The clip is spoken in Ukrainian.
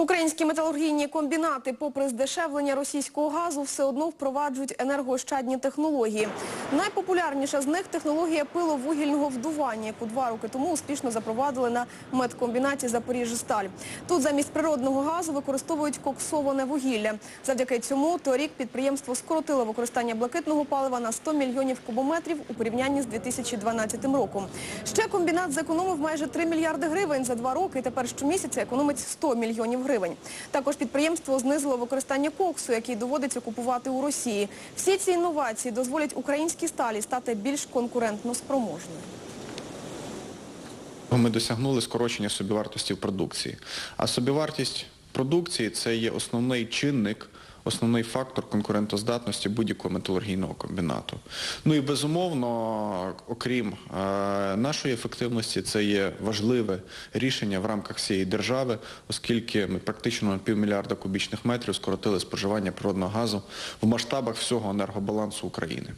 Українські металургійні комбінати, попри здешевлення російського газу, все одно впроваджують енергоощадні технології. Найпопулярніша з них технологія пиловугільного вдування, яку два роки тому успішно запровадили на медкомбінаті Запоріжжя-Сталь. Тут замість природного газу використовують коксоване вугілля. Завдяки цьому торік підприємство скоротило використання блакитного палива на 100 мільйонів кубометрів у порівнянні з 2012 роком. Ще комбінат зекономив майже 3 мільярди гривень за два роки і тепер щомісяця економить 100 мільйонів гривень. Також підприємство знизило використання коксу, який доводиться купувати у Росії. Всі ці інновації дозволять українській сталі стати більш конкурентно спроможною. Ми досягнули скорочення собівартості в продукції. А собівартість продукції це є основний чинник, основний фактор конкурентоздатності будь-якого металургійного комбінату. Ну і безумовно, окрім е, нашої ефективності, це є важливе рішення в рамках всієї держави, оскільки ми практично на півмільярда кубічних метрів скоротили споживання природного газу в масштабах всього енергобалансу України.